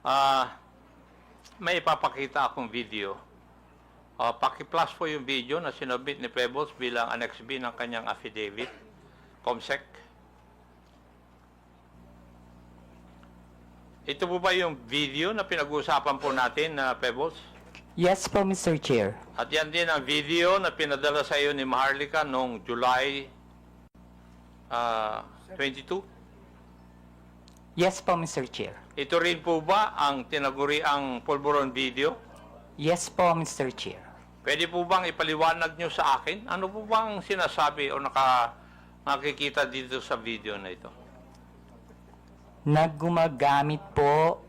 Ah, may ipapakita akong video. Ah, paki-plus po yung video na sinubmit ni Pebbles bilang Annex B ng kanyang affidavit. Comsec. Ito po ba yung video na pinag-uusapan po natin na Pebbles? Yes po, Mr. Chair. At yan din ang video na pinadala sa iyo ni Maharlika noong July ah, 22. Yes po, Mr. Chair. Ito rin po ba ang tinaguri ang pulburon video? Yes po, Mr. Chair. Pwede po bang ipaliwanag nyo sa akin? Ano po bang sinasabi o naka, nakikita dito sa video na ito? Naggumagamit po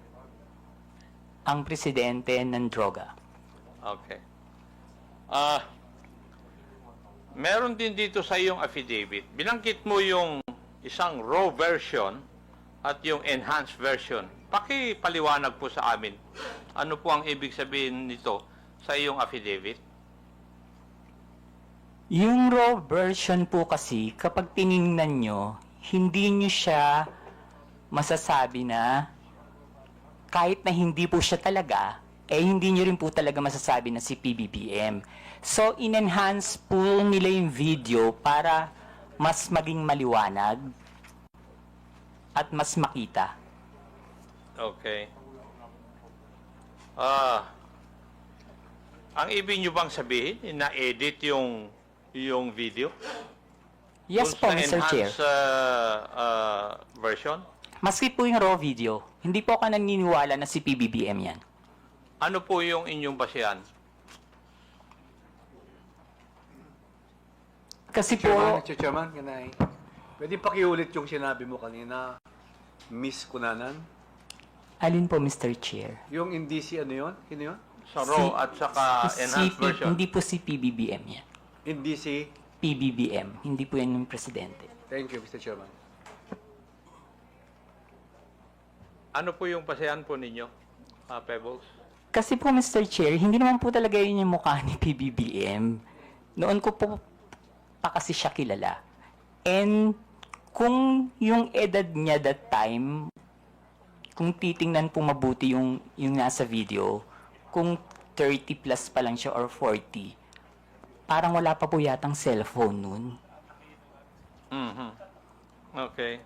ang presidente ng droga. Okay. Ah, meron din dito sa iyong affidavit. Binangkit mo yung isang raw version at yung enhanced version. Paki-paliwanag po sa amin. Ano po ang ibig sabihin nito sa iyong affidavit? Yung raw version po kasi, kapag tiningnan nyo, hindi nyo siya masasabi na kahit na hindi po siya talaga, eh hindi nyo rin po talaga masasabi na si PBBM. So, in-enhance po nila yung video para mas maging maliwanag at mas makita. Okay. Ah, ang ibig nyo bang sabihin, na-edit yung yung video? Yes po, sa Mr. Chair. enhanced, ah, ah, version? Maski po yung raw video, hindi po ako naniniwala na si PBBM yan. Ano po yung inyong basihan? Kasi Chairman, po, Mr. Chairman, can I? Pwede pakiulit yung sinabi mo kanina, Miss Kunanan? alin po Mr. Chair? Yung indisi ano yun? Sino yun? Sa raw at saka si enhanced P- version? Hindi po si PBBM yan. Indisi. PBBM, hindi po yan yung presidente. Thank you, Mr. Chairman. Ano po yung basihan po ninyo, ah, Pebbles? Kasi po Mr. Chair, hindi naman po talaga yun yung mukha ni PBBM. Noon ko po pa kasi siya kilala. And kung yung edad niya that time, kung titingnan po mabuti yung, yung nasa video, kung 30 plus pa lang siya or 40, parang wala pa po yatang cellphone nun. Mhm. Okay.